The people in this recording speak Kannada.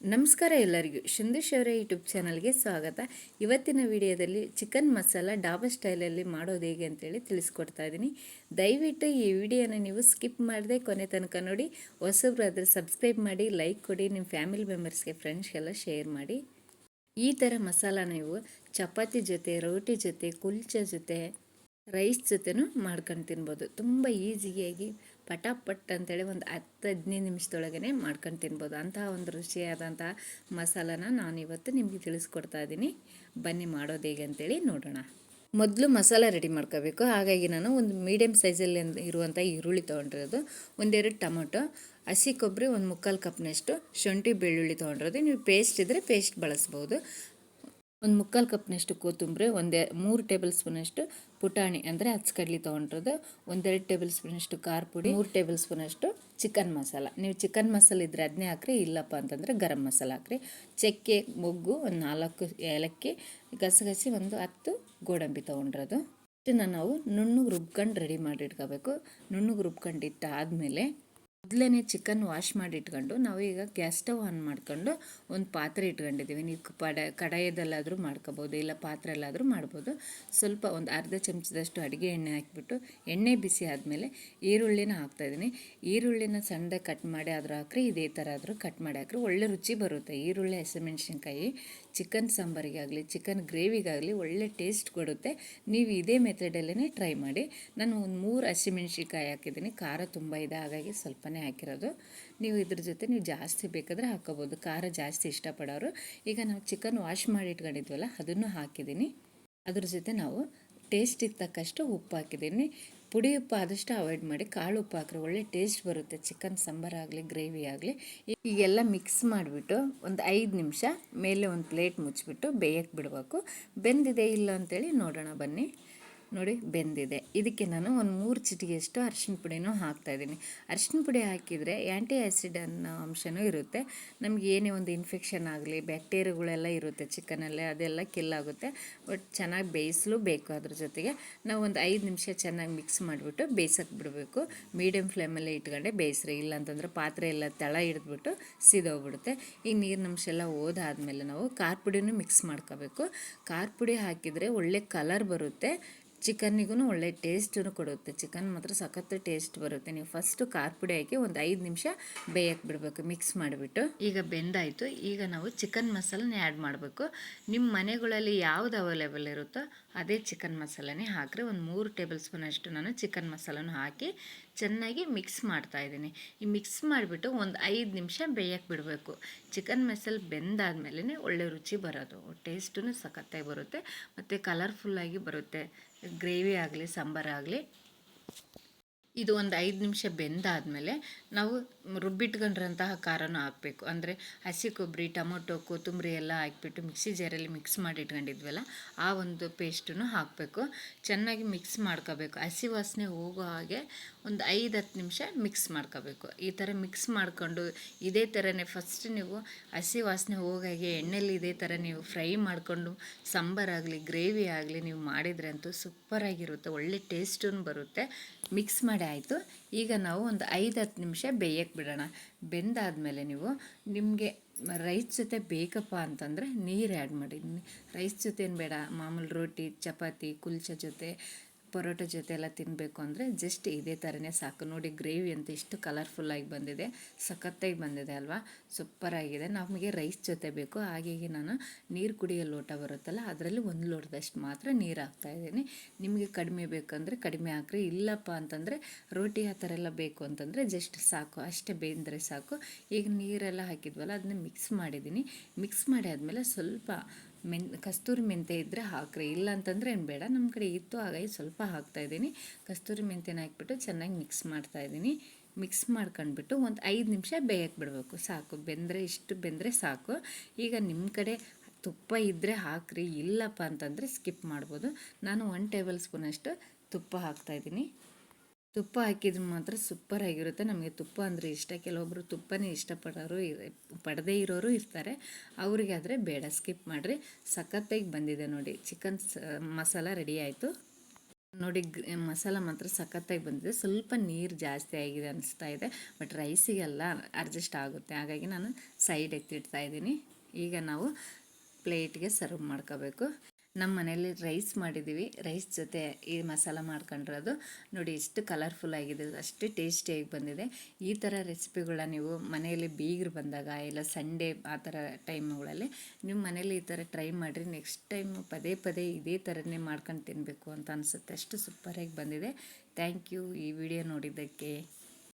ನಮಸ್ಕಾರ ಎಲ್ಲರಿಗೂ. ಶಿಂದೇಶ್ ಅವರ ಯೂಟ್ಯೂಬ್ ಚಾನಲ್ಗೆ ಸ್ವಾಗತ. ಇವತ್ತಿನ ವಿಡಿಯೋದಲ್ಲಿ ಚಿಕನ್ ಮಸಾಲ ಡಾಬಾ ಸ್ಟೈಲಲ್ಲಿ ಮಾಡೋದು ಹೇಗೆ ಅಂತೇಳಿ ತಿಳಿಸ್ಕೊಡ್ತಾ ಇದ್ದೀನಿ. ದಯವಿಟ್ಟು ಈ ವಿಡಿಯೋನ ನೀವು ಸ್ಕಿಪ್ ಮಾಡದೆ ಕೊನೆ ತನಕ ನೋಡಿ. ಹೊಸಬ್ರಾದರೆ ಸಬ್ಸ್ಕ್ರೈಬ್ ಮಾಡಿ, ಲೈಕ್ ಕೊಡಿ, ನಿಮ್ಮ ಫ್ಯಾಮಿಲಿ ಮೆಂಬರ್ಸ್ಗೆ, ಫ್ರೆಂಡ್ಸ್ಗೆಲ್ಲ ಶೇರ್ ಮಾಡಿ. ಈ ಥರ ಮಸಾಲ ನೀವು ಚಪಾತಿ ಜೊತೆ, ರೋಟಿ ಜೊತೆ, ಕುಲ್ಚ ಜೊತೆ, ರೈಸ್ ಜೊತೆನೂ ಮಾಡ್ಕೊಂಡು ತಿನ್ಬೋದು. ತುಂಬ ಈಸಿಯಾಗಿ ಪಟಾಪಟ್ ಅಂತೇಳಿ ಒಂದು ಹತ್ತು ಹದಿನೈದು ನಿಮಿಷದೊಳಗೇ ಮಾಡ್ಕೊಂಡು ತಿನ್ಬೋದು. ಅಂತಹ ಒಂದು ರುಚಿಯಾದಂಥ ಮಸಾಲನ ನಾನು ಇವತ್ತು ನಿಮಗೆ ತಿಳಿಸ್ಕೊಡ್ತಾ ಇದ್ದೀನಿ. ಬನ್ನಿ ಮಾಡೋದು ಹೇಗೆ ಅಂತೇಳಿ ನೋಡೋಣ. ಮೊದಲು ಮಸಾಲ ರೆಡಿ ಮಾಡ್ಕೋಬೇಕು. ಹಾಗಾಗಿ ನಾನು ಒಂದು ಮೀಡಿಯಮ್ ಸೈಜಲ್ಲಿ ಇರುವಂಥ ಈರುಳ್ಳಿ ತೊಗೊಂಡಿರೋದು, ಒಂದೆರಡು ಟೊಮೊಟೊ, ಹಸಿ ಕೊಬ್ಬರಿ, ಒಂದು ಮುಕ್ಕಾಲು ಕಪ್ನಷ್ಟು ಶುಂಠಿ ಬೆಳ್ಳುಳ್ಳಿ ತೊಗೊಂಡಿರೋದು. ನೀವು ಪೇಸ್ಟ್ ಇದ್ದರೆ ಪೇಸ್ಟ್ ಬಳಸ್ಬೋದು. ಒಂದು ಮುಕ್ಕಾಲು ಕಪ್ನಷ್ಟು ಕೊತ್ತಂಬರಿ, ಒಂದೇ ಮೂರು ಟೇಬಲ್ ಸ್ಪೂನಷ್ಟು ಪುಟಾಣಿ ಅಂದರೆ ಹಚ್ಕಡ್ಲಿ ತೊಗೊಂಡಿರೋದು ಒಂದೆರಡು ಟೇಬಲ್ ಸ್ಪೂನಷ್ಟು ಖಾರ ಪುಡಿ, ಮೂರು ಟೇಬಲ್ ಸ್ಪೂನಷ್ಟು ಚಿಕನ್ ಮಸಾಲ. ನೀವು ಚಿಕನ್ ಮಸಾಲ ಇದ್ದರೆ ಅದನ್ನೇ ಹಾಕ್ರಿ, ಇಲ್ಲಪ್ಪ ಅಂತಂದರೆ ಗರಂ ಮಸಾಲ ಹಾಕ್ರಿ. ಚಕ್ಕೆ, ಮೊಗ್ಗು ಒಂದು ನಾಲ್ಕು ಏಲಕ್ಕಿ, ಗಸಗಸಿ ಒಂದು ಹತ್ತು ಗೋಡಂಬಿ ತೊಗೊಂಡಿರೋದು. ಇದನ್ನು ನಾವು ನುಣ್ಣಗೆ ರುಬ್ಕೊಂಡು ರೆಡಿ ಮಾಡಿ ಇಟ್ಕೋಬೇಕು. ನುಣ್ಣಗೆ ರುಬ್ಕೊಂಡು ಇಟ್ಟಾದಮೇಲೆ ಮೊದಲೇ ಚಿಕನ್ ವಾಶ್ ಮಾಡಿ ಇಟ್ಕೊಂಡು ನಾವು ಈಗ ಗ್ಯಾಸ್ ಸ್ಟವ್ ಆನ್ ಮಾಡ್ಕೊಂಡು ಒಂದು ಪಾತ್ರೆ ಇಟ್ಕೊಂಡಿದ್ದೀವಿ ನೀವು ಪಡ, ಕಡಾಯದಲ್ಲಾದರೂ ಮಾಡ್ಕೋಬೋದು, ಇಲ್ಲ ಪಾತ್ರೆಯಲ್ಲಾದರೂ ಮಾಡ್ಬೋದು. ಸ್ವಲ್ಪ ಒಂದು ಅರ್ಧ ಚಮಚದಷ್ಟು ಅಡುಗೆ ಎಣ್ಣೆ ಹಾಕಿಬಿಟ್ಟು ಎಣ್ಣೆ ಬಿಸಿ ಆದಮೇಲೆ ಈರುಳ್ಳಿನ ಹಾಕ್ತಾಯಿದ್ದೀನಿ ಈರುಳ್ಳಿನ ಸಣ್ಣದಾಗಿ ಕಟ್ ಮಾಡಿ ಆದರೂ ಹಾಕ್ರಿ, ಇದೇ ಥರ ಆದರೂ ಕಟ್ ಮಾಡಿ ಹಾಕ್ರಿ. ಒಳ್ಳೆ ರುಚಿ ಬರುತ್ತೆ. ಈರುಳ್ಳಿ, ಹಸಿಮೆಣ್ಸಿನ್ಕಾಯಿ ಚಿಕನ್ ಸಾಂಬಾರಿಗಾಗಲಿ ಚಿಕನ್ ಗ್ರೇವಿಗಾಗಲಿ ಒಳ್ಳೆ ಟೇಸ್ಟ್ ಕೊಡುತ್ತೆ. ನೀವು ಇದೇ ಮೆಥಡಲ್ಲೇ ಟ್ರೈ ಮಾಡಿ. ನಾನು ಒಂದು ಮೂರು ಹಸಿಮೆಣ್ಸಿನ್ಕಾಯಿ ಹಾಕಿದ್ದೀನಿ ಖಾರ ತುಂಬ ಇದೆ. ಹಾಗಾಗಿ ಸ್ವಲ್ಪನೇ ಹಾಕಿರೋದು. ನೀವು ಇದ್ರ ಜೊತೆ ನೀವು ಜಾಸ್ತಿ ಬೇಕಾದರೆ ಹಾಕೋಬೋದು. ಖಾರ ಜಾಸ್ತಿ ಇಷ್ಟಪಡೋರು. ಈಗ ನಾವು ಚಿಕನ್ ವಾಶ್ ಮಾಡಿ ಇಟ್ಕೊಂಡಿದ್ವಲ್ಲ, ಅದನ್ನು ಹಾಕಿದ್ದೀನಿ. ಅದ್ರ ಜೊತೆ ನಾವು ಟೇಸ್ಟಿಗೆ ತಕ್ಕಷ್ಟು ಉಪ್ಪು ಹಾಕಿದ್ದೀನಿ. ಪುಡಿ ಉಪ್ಪು ಆದಷ್ಟು ಅವಾಯ್ಡ್ ಮಾಡಿ, ಕಾಳು ಉಪ್ಪು ಹಾಕ್ರೆ ಒಳ್ಳೆ ಟೇಸ್ಟ್ ಬರುತ್ತೆ. ಚಿಕನ್ ಸಾಂಬಾರಾಗಲಿ ಗ್ರೇವಿ ಆಗಲಿ. ಈಗೆಲ್ಲ ಮಿಕ್ಸ್ ಮಾಡಿಬಿಟ್ಟು ಒಂದು ಐದು ನಿಮಿಷ ಮೇಲೆ ಒಂದು ಪ್ಲೇಟ್ ಮುಚ್ಚಿಬಿಟ್ಟು ಬೇಯಕ್ಕೆ ಬಿಡಬೇಕು. ಬೆಂದಿದೆ ಇಲ್ಲ ಅಂತೇಳಿ ನೋಡೋಣ ಬನ್ನಿ. ನೋಡಿ ಬೆಂದಿದೆ. ಇದಕ್ಕೆ ನಾನು ಒಂದು ಮೂರು ಚಿಟಿಗೆಯಷ್ಟು ಅರಿಶಿನ ಪುಡಿನೂ ಹಾಕ್ತಾಯಿದ್ದೀನಿ ಅರಿಶಿನ ಪುಡಿ ಹಾಕಿದರೆ ಆ್ಯಂಟಿ ಆ್ಯಸಿಡ್ ಅನ್ನೋ ಅಂಶನೂ ಇರುತ್ತೆ. ನಮ್ಗೆ ಏನೇ ಒಂದು ಇನ್ಫೆಕ್ಷನ್ ಆಗಲಿ ಬ್ಯಾಕ್ಟೀರಿಯಾಗಳೆಲ್ಲ ಇರುತ್ತೆ ಚಿಕನಲ್ಲಿ, ಅದೆಲ್ಲ ಕಿಲ್ಲಾಗುತ್ತೆ ಬಟ್ ಚೆನ್ನಾಗಿ ಬೇಯಿಸಲು ಬೇಕು ಅದ್ರ ಜೊತೆಗೆ. ನಾವು ಒಂದು ಐದು ನಿಮಿಷ ಚೆನ್ನಾಗಿ ಮಿಕ್ಸ್ ಮಾಡಿಬಿಟ್ಟು ಬೇಯಿಸೋಕೆ ಬಿಡಬೇಕು. ಮೀಡಿಯಮ್ ಫ್ಲೇಮಲ್ಲಿ ಇಟ್ಕೊಂಡೆ ಬೇಯಿಸ್ರಿ. ಇಲ್ಲ ಅಂತಂದ್ರೆ ಪಾತ್ರೆ ಎಲ್ಲ ತಳ ಹಿಡಿದ್ಬಿಟ್ಟು ಸಿದೋಗ್ಬಿಡುತ್ತೆ. ಈಗ ನೀರಿನ ಅಂಶ ಎಲ್ಲ ಹೋದಾದ್ಮೇಲೆ ನಾವು ಖಾರ ಪುಡಿನೂ ಮಿಕ್ಸ್ ಮಾಡ್ಕೋಬೇಕು. ಖಾರ ಪುಡಿ ಹಾಕಿದರೆ ಒಳ್ಳೆ ಕಲರ್ ಬರುತ್ತೆ. ಚಿಕನ್ನಿಗೂ ಒಳ್ಳೆ ಟೇಸ್ಟನ್ನು ಕೊಡುತ್ತೆ. ಚಿಕನ್ ಮಾತ್ರ ಸಖತ್ತು ಟೇಸ್ಟ್ ಬರುತ್ತೆ. ನೀವು ಫಸ್ಟು ಖಾರ ಪುಡಿ ಹಾಕಿ ಒಂದು ಐದು ನಿಮಿಷ ಬೇಯಕ್ಕೆ ಬಿಡಬೇಕು, ಮಿಕ್ಸ್ ಮಾಡಿಬಿಟ್ಟು. ಈಗ ಬೆಂದಾಯಿತು. ಈಗ ನಾವು ಚಿಕನ್ ಮಸಾಲನ ಆ್ಯಡ್ ಮಾಡಬೇಕು. ನಿಮ್ಮ ಮನೆಗಳಲ್ಲಿ ಯಾವುದು ಅವೈಲೇಬಲ್ ಇರುತ್ತೋ ಅದೇ ಚಿಕನ್ ಮಸಾಲನೇ ಹಾಕಿರಿ. ಒಂದು ಮೂರು ಟೇಬಲ್ ಸ್ಪೂನ್ ಅಷ್ಟು ನಾನು ಚಿಕನ್ ಮಸಾಲನೂ ಹಾಕಿ ಚೆನ್ನಾಗಿ ಮಿಕ್ಸ್ ಮಾಡ್ತಾ ಇದ್ದೀನಿ. ಈ ಮಿಕ್ಸ್ ಮಾಡಿಬಿಟ್ಟು ಒಂದು ಐದು ನಿಮಿಷ ಬೇಯಕ್ಕೆ ಬಿಡಬೇಕು. ಚಿಕನ್ ಮಸಾಲೆ ಬೆಂದಾದ್ಮೇಲೆ ಒಳ್ಳೆ ರುಚಿ ಬರೋದು. ಟೇಸ್ಟೂ ಸಖತ್ತಾಗಿ ಬರುತ್ತೆ. ಮತ್ತು ಕಲರ್ಫುಲ್ಲಾಗಿ ಬರುತ್ತೆ. ಗ್ರೇವಿ ಆಗಲಿ ಸಾಂಬಾರಾಗಲಿ ಇದು ಒಂದು ಐದು ನಿಮಿಷ ಬೆಂದಾದಮೇಲೆ ನಾವು ರುಬ್ಬಿಟ್ಕೊಂಡಿರೋಂತಹ ಖಾರನೂ ಹಾಕಬೇಕು. ಅಂದರೆ ಹಸಿ ಕೊಬ್ಬರಿ, ಟೊಮೊಟೊ, ಕೊತ್ತಂಬರಿ ಎಲ್ಲ ಹಾಕ್ಬಿಟ್ಟು ಮಿಕ್ಸಿ ಜಾರಲ್ಲಿ ಮಿಕ್ಸ್ ಮಾಡಿ ಇಟ್ಕೊಂಡಿದ್ವಲ್ಲ ಆ ಒಂದು ಪೇಸ್ಟನ್ನು ಹಾಕಬೇಕು. ಚೆನ್ನಾಗಿ ಮಿಕ್ಸ್ ಮಾಡ್ಕೋಬೇಕು. ಹಸಿ ವಾಸನೆ ಹೋಗೋ ಹಾಗೆ ಒಂದು ಐದು ಹತ್ತು ನಿಮಿಷ ಮಿಕ್ಸ್ ಮಾಡ್ಕೋಬೇಕು. ಈ ಥರ ಮಿಕ್ಸ್ ಮಾಡಿಕೊಂಡು ಇದೇ ಥರನೇ ಫಸ್ಟ್ ನೀವು ಹಸಿ ವಾಸನೆ ಹೋಗಾಗೆ ಎಣ್ಣೆಲಿ ಇದೇ ಥರ ನೀವು ಫ್ರೈ ಮಾಡಿಕೊಂಡು ಸಾಂಬಾರಾಗಲಿ ಗ್ರೇವಿ ಆಗಲಿ ನೀವು ಮಾಡಿದರೆ ಅಂತೂ ಸೂಪರಾಗಿರುತ್ತೆ ಒಳ್ಳೆ ಟೇಸ್ಟೂ ಬರುತ್ತೆ. ಮಿಕ್ಸ್ ಮಾಡಿ ಆಯಿತು. ಈಗ ನಾವು ಒಂದು ಐದು ಹತ್ತು ನಿಮಿಷ ಬೇಯಕ್ಕೆ ಬಿಡೋಣ. ಬೆಂದಾದಮೇಲೆ ನೀವು ನಿಮಗೆ ರೈಸ್ ಜೊತೆ ಬೇಕಪ್ಪ ಅಂತಂದರೆ ನೀರು ಆ್ಯಡ್ ಮಾಡಿ. ರೈಸ್ ಜೊತೆ ಏನು ಬೇಡ, ಮಾಮೂಲಿ ರೋಟಿ, ಚಪಾತಿ, ಕುಲ್ಚ ಜೊತೆ ಪರೋಟ ಜೊತೆ ಎಲ್ಲ ತಿನ್ನಬೇಕು ಅಂದರೆ ಜಸ್ಟ್ ಇದೇ ಥರನೇ ಸಾಕು. ನೋಡಿ, ಗ್ರೇವಿ ಅಂತ ಇಷ್ಟು ಕಲರ್ಫುಲ್ಲಾಗಿ ಬಂದಿದೆ. ಸಖತ್ತಾಗಿ ಬಂದಿದೆ ಅಲ್ವಾ? ಸೂಪರಾಗಿದೆ ನಮಗೆ ರೈಸ್ ಜೊತೆ ಬೇಕು. ಹಾಗಾಗಿ ನಾನು ನೀರು ಕುಡಿಯೋ ಲೋಟ ಬರುತ್ತಲ್ಲ, ಅದರಲ್ಲಿ ಒಂದು ಲೋಟದಷ್ಟು ಮಾತ್ರ ನೀರು ಹಾಕ್ತಾಯಿದ್ದೀನಿ ನಿಮಗೆ ಕಡಿಮೆ ಬೇಕಂದರೆ ಕಡಿಮೆ ಹಾಕ್ರಿ. ಇಲ್ಲಪ್ಪ ಅಂತಂದರೆ ರೋಟಿ ಆ ಥರ ಎಲ್ಲ ಬೇಕು ಅಂತಂದರೆ ಜಸ್ಟ್ ಸಾಕು. ಅಷ್ಟೇ ಬೇಂದರೆ ಸಾಕು. ಈಗ ನೀರೆಲ್ಲ ಹಾಕಿದ್ವಲ್ಲ, ಅದನ್ನ ಮಿಕ್ಸ್ ಮಾಡಿದ್ದೀನಿ. ಮಿಕ್ಸ್ ಮಾಡಿ ಆದಮೇಲೆ ಸ್ವಲ್ಪ ಮೆನ್ ಕಸ್ತೂರಿ ಮೆಂತೆ ಇದ್ದರೆ ಹಾಕ್ರಿ. ಇಲ್ಲ ಅಂತಂದರೆ ಏನು ಬೇಡ ನಮ್ಮ ಕಡೆ ಇತ್ತು, ಹಾಗಾಗಿ ಸ್ವಲ್ಪ ಹಾಕ್ತಾಯಿದ್ದೀನಿ ಕಸ್ತೂರಿ ಮೆಂತೆನ ಹಾಕ್ಬಿಟ್ಟು ಚೆನ್ನಾಗಿ ಮಿಕ್ಸ್ ಮಾಡ್ತಾಯಿದ್ದೀನಿ ಮಿಕ್ಸ್ ಮಾಡ್ಕೊಂಡ್ಬಿಟ್ಟು ಒಂದು ಐದು ನಿಮಿಷ ಬೇಯಕ್ಕೆ ಬಿಡಬೇಕು. ಸಾಕು. ಬೆಂದರೆ ಇಷ್ಟು ಬೆಂದರೆ ಸಾಕು. ಈಗ ನಿಮ್ಮ ಕಡೆ ತುಪ್ಪ ಇದ್ದರೆ ಹಾಕ್ರಿ. ಇಲ್ಲಪ್ಪ ಅಂತಂದರೆ ಸ್ಕಿಪ್ ಮಾಡ್ಬೋದು. ನಾನು ಒನ್ ಟೇಬಲ್ ಸ್ಪೂನಷ್ಟು ತುಪ್ಪ ಹಾಕ್ತಾಯಿದ್ದೀನಿ ತುಪ್ಪ ಹಾಕಿದ್ರೆ ಮಾತ್ರ ಸೂಪರ್ ಆಗಿರುತ್ತೆ. ನಮಗೆ ತುಪ್ಪ ಅಂದರೆ ಇಷ್ಟ. ಕೆಲವೊಬ್ಬರು ತುಪ್ಪನೇ ಇಷ್ಟಪಡೋರು ಪಡದೇ ಇರೋರು ಇರ್ತಾರೆ. ಅವರಿಗಾದರೆ ಬೇಡ ಸ್ಕಿಪ್ ಮಾಡಿರಿ. ಸಖತ್ತಾಗಿ ಬಂದಿದೆ ನೋಡಿ. ಚಿಕನ್ ಮಸಾಲ ರೆಡಿ ಆಯಿತು. ನೋಡಿ ಮಸಾಲ ಮಾತ್ರ ಸಖತ್ತಾಗಿ ಬಂದಿದೆ. ಸ್ವಲ್ಪ ನೀರು ಜಾಸ್ತಿ ಆಗಿದೆ ಅನಿಸ್ತಾ ಇದೆ. ಬಟ್ ರೈಸಿಗೆಲ್ಲ ಅಡ್ಜಸ್ಟ್ ಆಗುತ್ತೆ. ಹಾಗಾಗಿ ನಾನು ಸೈಡ್ ಎತ್ತಿಡ್ತಾ ಇದ್ದೀನಿ. ಈಗ ನಾವು ಪ್ಲೇಟ್ಗೆ ಸರ್ವ್ ಮಾಡ್ಕೋಬೇಕು. ನಮ್ಮ ಮನೇಲಿ ರೈಸ್ ಮಾಡಿದ್ದೀವಿ. ರೈಸ್ ಜೊತೆ ಈ ಮಸಾಲ ಮಾಡ್ಕೊಂಡಿರೋದು ನೋಡಿ ಎಷ್ಟು ಕಲರ್ಫುಲ್ ಆಗಿದೆ. ಅಷ್ಟು ಟೇಸ್ಟಿಯಾಗಿ ಬಂದಿದೆ. ಈ ಥರ ರೆಸಿಪಿಗಳ ನೀವು ಮನೆಯಲ್ಲಿ ಬೀಗರು ಬಂದಾಗ ಇಲ್ಲ ಸಂಡೇ ಆ ಥರ ಟೈಮ್ಗಳಲ್ಲಿ ನಿಮ್ಮ ಮನೇಲಿ ಈ ಥರ ಟ್ರೈ ಮಾಡಿರಿ. ನೆಕ್ಸ್ಟ್ ಟೈಮ್ ಪದೇ ಪದೇ ಇದೇ ಥರನೇ ಮಾಡ್ಕೊಂಡು ತಿನ್ನಬೇಕು ಅಂತ ಅನಿಸುತ್ತೆ. ಅಷ್ಟು ಸೂಪರಾಗಿ ಬಂದಿದೆ. ಥ್ಯಾಂಕ್ ಯು ಈ ವಿಡಿಯೋ ನೋಡಿದ್ದಕ್ಕೆ.